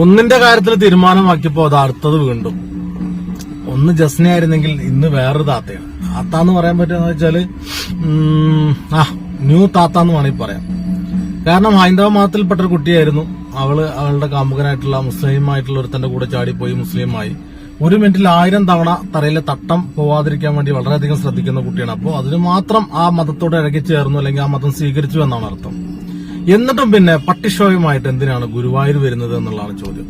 ഒന്നിന്റെ കാര്യത്തിൽ തീരുമാനമാക്കിയപ്പോ അത് അടുത്തത് വീണ്ടും. ഒന്ന് ജസ്നെ ആയിരുന്നെങ്കിൽ ഇന്ന് വേറൊരു താത്തയാണ്. താത്ത എന്ന് പറയാൻ പറ്റുന്ന വെച്ചാൽ ആ ന്യൂ താത്ത എന്ന് വേണമെങ്കിൽ പറയാം. കാരണം ഹൈന്ദവ മതത്തിൽപ്പെട്ട ഒരു കുട്ടിയായിരുന്നു. അവൾ അവളുടെ കാമുകനായിട്ടുള്ള മുസ്ലിം ആയിട്ടുള്ള ഒരുത്തന്റെ കൂടെ ചാടിപ്പോയി മുസ്ലിമായി. ഒരു മിനിറ്റിൽ ആയിരം തവണ തറയിലെ തട്ടം പോവാതിരിക്കാൻ വേണ്ടി വളരെയധികം ശ്രദ്ധിക്കുന്ന കുട്ടിയാണ്. അപ്പോൾ അതിന് മാത്രം ആ മതത്തോട് ഇഴകി ചേർന്നു അല്ലെങ്കിൽ ആ മതം സ്വീകരിച്ചു എന്നാണ് അർത്ഥം. എന്നിട്ടും പിന്നെ പട്ടിഷോയുമായിട്ട് എന്തിനാണ് ഗുരുവായൂർ വരുന്നത് എന്നുള്ളതാണ് ചോദ്യം.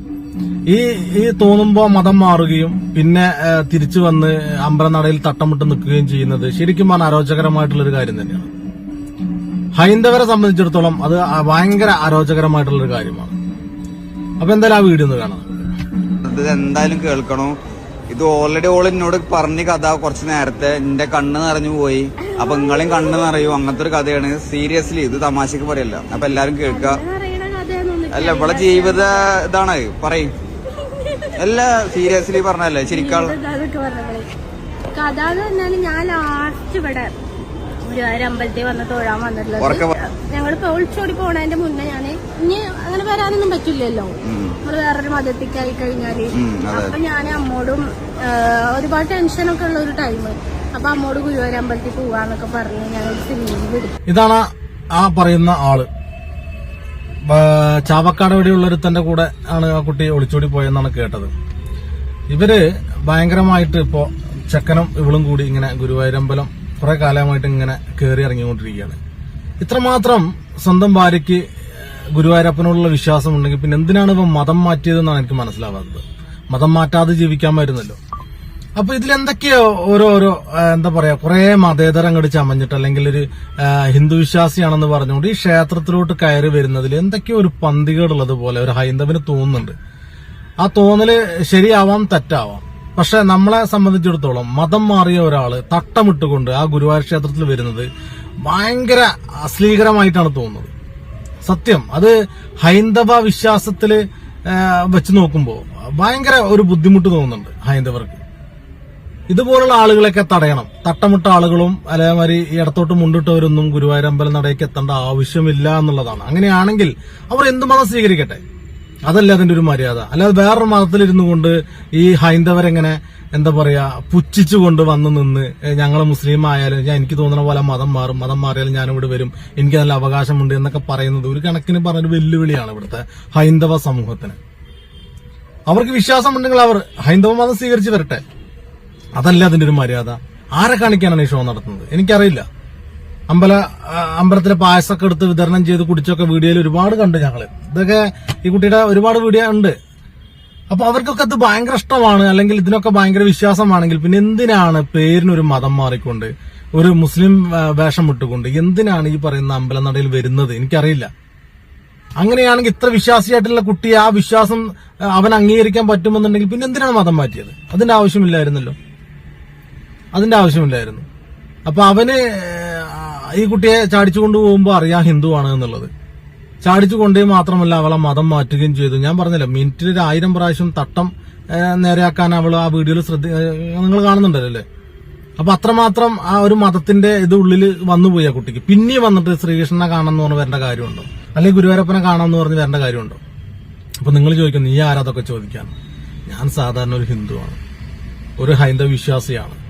ഈ ഈ തോന്നുമ്പോ മതം മാറുകയും പിന്നെ തിരിച്ചു വന്ന് അമ്പലനടയിൽ തട്ടമിട്ട് നിൽക്കുകയും ചെയ്യുന്നത് ശരിക്കും പറഞ്ഞാൽ അരോചകരമായിട്ടുള്ളൊരു കാര്യം തന്നെയാണ്. ഹൈന്ദവരെ സംബന്ധിച്ചിടത്തോളം അത് ഭയങ്കര അരോചകരമായിട്ടുള്ളൊരു കാര്യമാണ്. അപ്പൊ എന്തായാലും ആ വീഡിയോ ഒന്ന് കാണാം. എന്തായാലും കേൾക്കണോ? ഇത് ഓൾറെഡി ഓൾ എന്നോട് പറഞ്ഞ കഥ കുറച്ച് നേരത്തെ. എന്റെ കണ്ണ് നിറഞ്ഞു പോയി. അപ്പൊ നിങ്ങളെയും കണ്ണ് നിറയും. അങ്ങനത്തെ ഒരു കഥയാണ്. സീരിയസ്ലി ഇത് തമാശക്ക് പറയല്ല. അപ്പൊ എല്ലാരും കേൾക്കുക കഥയൊന്നും അല്ല ഇവിടെ ജീവിത ഇതാണ്. പറയും. അല്ല സീരിയസ്ലി പറഞ്ഞല്ലേ ശരിക്കാൾ കഥ എന്ന് പറഞ്ഞാൽ ഞാൻ ലാസ്റ്റ് ഇവിടെ ഗുരുവായൂർ അമ്പലത്തിൽ വന്ന് തൊഴാൻ വന്നിട്ടുള്ളത്. ഞങ്ങളിപ്പോ ഒളിച്ചോടി പോണതിന്റെ മുന്നേ ഞാൻ ഇനി അങ്ങനെ വരാനൊന്നും പറ്റില്ലല്ലോ. നമ്മൾ വേറൊരു മതത്തിലേക്ക് ആയി കഴിഞ്ഞാൽ. അപ്പൊ ഞാൻ അമ്മോടും ഒരുപാട് ടെൻഷനൊക്കെ ഉള്ള ഒരു ടൈം അപ്പൊ അമ്മോട് ഗുരുവായൂർ അമ്പലത്തിൽ പോവാന്നൊക്കെ പറഞ്ഞ് ഞാൻ ഒരു വിടും. ഇതാണ് ആ പറയുന്ന ആൾ. ചാവക്കാട് ഒരുത്തന്റെ കൂടെ ആണ് ആ കുട്ടി ഒളിച്ചോടി പോയെന്നാണ് കേട്ടത്. ഇവർ ഭയങ്കരമായിട്ട് ഇപ്പോ ചെക്കനും ഇവളും കൂടി ഇങ്ങനെ ഗുരുവായൂരമ്പലം കുറെ കാലമായിട്ട് ഇങ്ങനെ കയറി ഇറങ്ങിക്കൊണ്ടിരിക്കുകയാണ്. ഇത്രമാത്രം സ്വന്തം ഭാര്യയ്ക്ക് ഗുരുവായൂരപ്പനോടുള്ള വിശ്വാസം ഉണ്ടെങ്കിൽ പിന്നെ എന്തിനാണ് ഇവ മതം മാറ്റിയതെന്നാണ് എനിക്ക് മനസ്സിലാവാത്തത്. മതം മാറ്റാതെ ജീവിക്കാമായിരുന്നല്ലോ. അപ്പൊ ഇതിലെന്തൊക്കെയോ ഓരോരോ എന്താ പറയാ കുറെ മതേതരം അങ്ങോട്ട് ചമഞ്ഞിട്ട് അല്ലെങ്കിൽ ഒരു ഹിന്ദു വിശ്വാസിയാണെന്ന് പറഞ്ഞുകൊണ്ട് ഈ ക്ഷേത്രത്തിലോട്ട് കയറി വരുന്നതിൽ എന്തൊക്കെയോ ഒരു പന്തികേടുള്ളത് പോലെ ഒരു ഹൈന്ദവന് തോന്നുന്നുണ്ട്. ആ തോന്നൽ ശരിയാവാം തെറ്റാവാം? പക്ഷെ നമ്മളെ സംബന്ധിച്ചിടത്തോളം മതം മാറിയ ഒരാൾ തട്ടമിട്ടുകൊണ്ട് ആ ഗുരുവായൂർ ക്ഷേത്രത്തിൽ വരുന്നത് ഭയങ്കര അശ്ലീകരമായിട്ടാണ് തോന്നുന്നത്. സത്യം അത് ഹൈന്ദവ വിശ്വാസത്തിൽ വെച്ച് നോക്കുമ്പോൾ ഭയങ്കര ഒരു ബുദ്ധിമുട്ട് തോന്നുന്നുണ്ട് ഹൈന്ദവർക്ക്. ഇതുപോലുള്ള ആളുകളെയൊക്കെ തടയണം. തട്ടമിട്ട ആളുകളും അതേമാതിരി ഇടത്തോട്ട് മുണ്ടിട്ടവരൊന്നും ഗുരുവായൂരമ്പലം നടയ്ക്ക് എത്തേണ്ട ആവശ്യമില്ല എന്നുള്ളതാണ്. അങ്ങനെയാണെങ്കിൽ അവർ എന്ത് മതം സ്വീകരിക്കട്ടെ. അതല്ല അതിന്റെ ഒരു മര്യാദ. അല്ലാതെ വേറൊരു മതത്തിലിരുന്നു കൊണ്ട് ഈ ഹൈന്ദവരെങ്ങനെ എന്താ പറയാ പുച്ഛിച്ചുകൊണ്ട് വന്ന് നിന്ന് ഞങ്ങൾ മുസ്ലിം ആയാലും ഞാൻ എനിക്ക് തോന്നുന്ന പോലെ മതം മാറും മതം മാറിയാലും ഞാൻ ഇവിടെ വരും എനിക്ക് നല്ല അവകാശമുണ്ട് എന്നൊക്കെ പറയുന്നത് ഒരു കണക്കിന് പറഞ്ഞൊരു വെല്ലുവിളിയാണ് ഇവിടുത്തെ ഹൈന്ദവ സമൂഹത്തിന്. അവർക്ക് വിശ്വാസമുണ്ടെങ്കിൽ അവർ ഹൈന്ദവ മതം സ്വീകരിച്ചു വരട്ടെ. അതല്ല അതിന്റെ ഒരു മര്യാദ. ആരെ കാണിക്കാനാണ് ഈ ഷോ നടത്തുന്നത്? എനിക്കറിയില്ല. അമ്പല അമ്പലത്തിലെ പായസമൊക്കെ എടുത്ത് വിതരണം ചെയ്ത് കുടിച്ചൊക്കെ വീഡിയോയിൽ ഒരുപാട് കണ്ടു ഞങ്ങൾ. ഇതൊക്കെ ഈ കുട്ടിയുടെ ഒരുപാട് വീഡിയോ ഉണ്ട്. അപ്പൊ അവർക്കൊക്കെ അത് ഭയങ്കര ഇഷ്ടമാണ് അല്ലെങ്കിൽ ഇതിനൊക്കെ ഭയങ്കര വിശ്വാസമാണെങ്കിൽ പിന്നെ എന്തിനാണ് പേരിനൊരു മതം മാറിക്കൊണ്ട് ഒരു മുസ്ലിം വേഷം ഇട്ടുകൊണ്ട് എന്തിനാണ് ഈ പറയുന്ന അമ്പലനടയിൽ വരുന്നത്? എനിക്കറിയില്ല. അങ്ങനെയാണെങ്കിൽ ഇത്ര വിശ്വാസിയായിട്ടുള്ള കുട്ടി ആ വിശ്വാസം അവൻ അംഗീകരിക്കാൻ പറ്റുമെന്നുണ്ടെങ്കിൽ പിന്നെ എന്തിനാണ് മതം മാറ്റിയത്? അതിന്റെ ആവശ്യമില്ലായിരുന്നല്ലോ. അതിന്റെ ആവശ്യമില്ലായിരുന്നു. അപ്പൊ അവന് ഈ കുട്ടിയെ ചാടിച്ചു കൊണ്ടുപോകുമ്പോൾ അറിയാം ഹിന്ദുവാണ് എന്നുള്ളത്. ചാടിച്ചു കൊണ്ടേ മാത്രമല്ല അവളെ മതം മാറ്റുകയും ചെയ്തു. ഞാൻ പറഞ്ഞില്ല മിനിറ്റിൽ ഒരു ആയിരം പ്രാവശ്യം തട്ടം നേരെയാക്കാൻ അവൾ ആ വീഡിയോയിൽ ശ്രദ്ധ നിങ്ങൾ കാണുന്നുണ്ടല്ലോ അല്ലേ? അപ്പൊ അത്രമാത്രം ആ ഒരു മതത്തിന്റെ ഇത് ഉള്ളിൽ വന്നുപോയി ആ കുട്ടിക്ക്. പിന്നെ വന്നിട്ട് ശ്രീകൃഷ്ണനെ കാണാന്ന് പറഞ്ഞ് വരേണ്ട കാര്യമുണ്ടോ? അല്ലെങ്കിൽ ഗുരുവായൂരപ്പനെ കാണാമെന്ന് പറഞ്ഞ് വരേണ്ട കാര്യമുണ്ടോ? അപ്പൊ നിങ്ങൾ ചോദിക്കും നീ ആരാതൊക്കെ ചോദിക്കാൻ ഞാൻ സാധാരണ ഒരു ഹിന്ദുവാണ്. ഒരു ഹൈന്ദവ വിശ്വാസിയാണ്.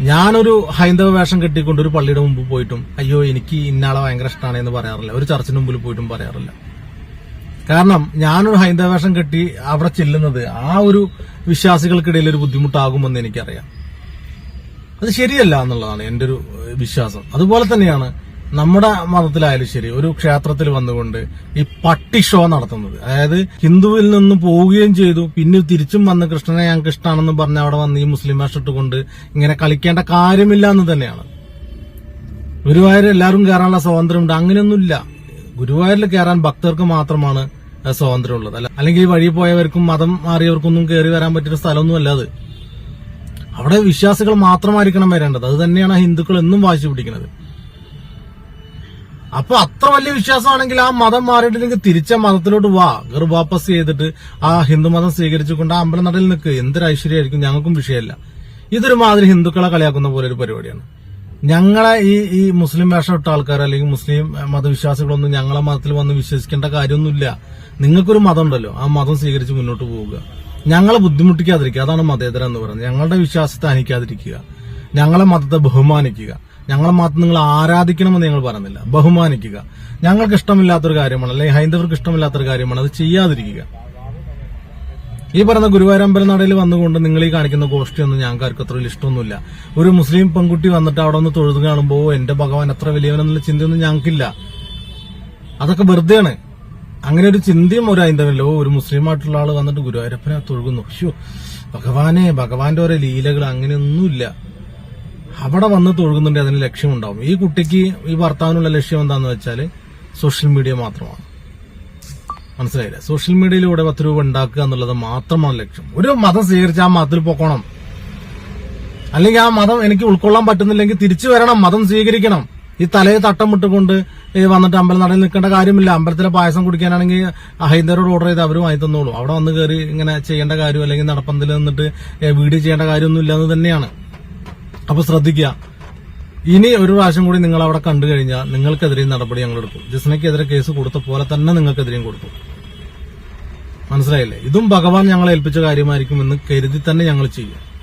ഞാനൊരു ഹൈന്ദവ വേഷം കെട്ടിക്കൊണ്ട് ഒരു പള്ളിയുടെ മുമ്പ് പോയിട്ടും അയ്യോ എനിക്ക് ഇന്നാളെ ഭയങ്കര ഇഷ്ടമാണ് എന്ന് പറയാറില്ല. ഒരു ചർച്ചിന് മുമ്പിൽ പോയിട്ടും പറയാറില്ല. കാരണം ഞാനൊരു ഹൈന്ദവ വേഷം കെട്ടി അവിടെ ചെല്ലുന്നത് ആ ഒരു വിശ്വാസികൾക്കിടയിൽ ഒരു ബുദ്ധിമുട്ടാകുമെന്ന് എനിക്കറിയാം. അത് ശരിയല്ല എന്നുള്ളതാണ് എന്റെ ഒരു വിശ്വാസം. അതുപോലെ തന്നെയാണ് നമ്മുടെ മതത്തിലായാലും ശരി ഒരു ക്ഷേത്രത്തിൽ വന്നുകൊണ്ട് ഈ പട്ടി ഷോ നടത്തുന്നത്. അതായത് ഹിന്ദുവിൽ നിന്ന് പോവുകയും ചെയ്തു പിന്നെ തിരിച്ചും വന്ന് കൃഷ്ണനെ ഞങ്ങൾക്ക് ഇഷ്ടമാണെന്ന് പറഞ്ഞ് അവിടെ വന്ന് ഈ മുസ്ലിം വേഷം കൊണ്ട് ഇങ്ങനെ കളിക്കേണ്ട കാര്യമില്ല എന്ന് തന്നെയാണ്. ഗുരുവായൂർ എല്ലാവരും കയറാനുള്ള സ്വാതന്ത്ര്യമുണ്ട്. അങ്ങനെയൊന്നുമില്ല. ഗുരുവായൂരിൽ കയറാൻ ഭക്തർക്ക് മാത്രമാണ് സ്വാതന്ത്ര്യമുള്ളത്. അല്ല അല്ലെങ്കിൽ വഴി പോയവർക്കും മതം മാറിയവർക്കൊന്നും കയറി വരാൻ പറ്റിയ സ്ഥലമൊന്നുമല്ല അത്. അവിടെ വിശ്വാസികൾ മാത്രമായിരിക്കണം വരേണ്ടത്. അത് തന്നെയാണ് ഹിന്ദുക്കൾ എന്നും വാശി പിടിക്കുന്നത്. അപ്പൊ അത്ര വലിയ വിശ്വാസമാണെങ്കിൽ ആ മതം മാറിയിട്ടില്ലെങ്കിൽ തിരിച്ച മതത്തിലോട്ട് വാ. ഗർഭാപ്പസ് ചെയ്തിട്ട് ആ ഹിന്ദു മതം സ്വീകരിച്ചുകൊണ്ട് ആ അമ്പലം നടയിൽ നിൽക്ക്. എന്തൊരു ഐശ്വര്യമായിരിക്കും? ഞങ്ങൾക്കും വിഷയമല്ല. ഇതൊരു മാതിരി ഹിന്ദുക്കളെ കളിയാക്കുന്ന പോലെ ഒരു പരിപാടിയാണ്. ഞങ്ങളെ ഈ ഈ മുസ്ലിം വേഷം ഇട്ട ആൾക്കാർ അല്ലെങ്കിൽ മുസ്ലിം മതവിശ്വാസികളൊന്നും ഞങ്ങളെ മതത്തിൽ വന്ന് വിശ്വസിക്കേണ്ട കാര്യമൊന്നുമില്ല. നിങ്ങൾക്കൊരു മതം ഉണ്ടല്ലോ ആ മതം സ്വീകരിച്ച് മുന്നോട്ട് പോവുക. ഞങ്ങളെ ബുദ്ധിമുട്ടിക്കാതിരിക്കുക. അതാണ് മതേതര എന്ന് പറയുന്നത്. ഞങ്ങളുടെ വിശ്വാസത്തെ അനിക്കാതിരിക്കുക. ഞങ്ങളെ മതത്തെ ബഹുമാനിക്കുക. ഞങ്ങളെ മാത്രം നിങ്ങൾ ആരാധിക്കണമെന്ന് ഞങ്ങൾ പറയുന്നില്ല. ബഹുമാനിക്കുക. ഞങ്ങൾക്ക് ഇഷ്ടമില്ലാത്തൊരു കാര്യമാണ് അല്ലെങ്കിൽ ഹൈന്ദവർക്ക് ഇഷ്ടമില്ലാത്തൊരു കാര്യമാണ് അത് ചെയ്യാതിരിക്കുക. ഈ പറയുന്ന ഗുരുവായൂരമ്പല നടയിൽ വന്നുകൊണ്ട് നിങ്ങൾ ഈ കാണിക്കുന്ന ഗോഷ്ഠിയൊന്നും ഞങ്ങൾക്ക് അത്ര വലിയ ഇഷ്ടമൊന്നുമില്ല. ഒരു മുസ്ലിം പെൺകുട്ടി വന്നിട്ട് അവിടെ ഒന്ന് തൊഴുത് കാണുമ്പോൾ "ഓ, എന്റെ ഭഗവാൻ എത്ര വലിയവനെന്നുള്ള ചിന്തയൊന്നും ഞങ്ങൾക്കില്ല. അതൊക്കെ വെറുതെയാണ്. അങ്ങനെ ഒരു ചിന്തയും ഒരു ഹൈന്ദവനില്ല. ഒരു മുസ്ലിം ആയിട്ടുള്ള ആൾ വന്നിട്ട് ഗുരുവായൂരപ്പനെ തൊഴുകുന്നു. ഷോ ഭഗവാനെ ഭഗവാന്റെ ഓരോ ലീലകൾ അങ്ങനെയൊന്നുമില്ല. അവിടെ വന്ന് തൊഴുകുന്നുണ്ട് അതിന് ലക്ഷ്യമുണ്ടാവും. ഈ കുട്ടിക്ക് ഈ ഭർത്താവിനുള്ള ലക്ഷ്യം എന്താന്ന് വെച്ചാൽ സോഷ്യൽ മീഡിയ മാത്രമാണ്. മനസ്സിലായില്ല? സോഷ്യൽ മീഡിയയിലൂടെ പത്ത് രൂപ ഉണ്ടാക്കുക എന്നുള്ളത് മാത്രമാണ് ലക്ഷ്യം. ഒരു മതം സ്വീകരിച്ച് ആ മതത്തിൽ പോക്കണം. അല്ലെങ്കിൽ ആ മതം എനിക്ക് ഉൾക്കൊള്ളാൻ പറ്റുന്നില്ലെങ്കിൽ തിരിച്ചു വരണം മതം സ്വീകരിക്കണം. ഈ തലയെ തട്ടം വിട്ടുകൊണ്ട് വന്നിട്ട് അമ്പലം നടയിൽ നിൽക്കേണ്ട കാര്യമില്ല. അമ്പലത്തിലെ പായസം കുടിക്കാനാണെങ്കിൽ ഹൈന്ദരോട് ഓർഡർ ചെയ്ത് അവർ വാങ്ങി തന്നോളൂ. അവിടെ വന്ന് കയറി ഇങ്ങനെ ചെയ്യേണ്ട കാര്യം അല്ലെങ്കിൽ നടപ്പന്തൽ നിന്നിട്ട് വീഡിയോ ചെയ്യേണ്ട കാര്യമൊന്നും ഇല്ലാന്ന് തന്നെയാണ്. അപ്പൊ ശ്രദ്ധിക്കുക. ഇനി ഒരു പ്രാവശ്യം കൂടി നിങ്ങൾ അവിടെ കണ്ടു കഴിഞ്ഞാൽ നിങ്ങൾക്കെതിരെയും നടപടി ഞങ്ങൾ എടുക്കും. ജിസ്നയ്ക്കെതിരെ കേസ് കൊടുത്ത പോലെ തന്നെ നിങ്ങൾക്കെതിരെയും കൊടുക്കും. മനസ്സിലായില്ലേ? ഇതും ഭഗവാൻ ഞങ്ങളെ ഏൽപ്പിച്ച കാര്യമായിരിക്കും എന്ന് കരുതി തന്നെ ഞങ്ങൾ ചെയ്യും.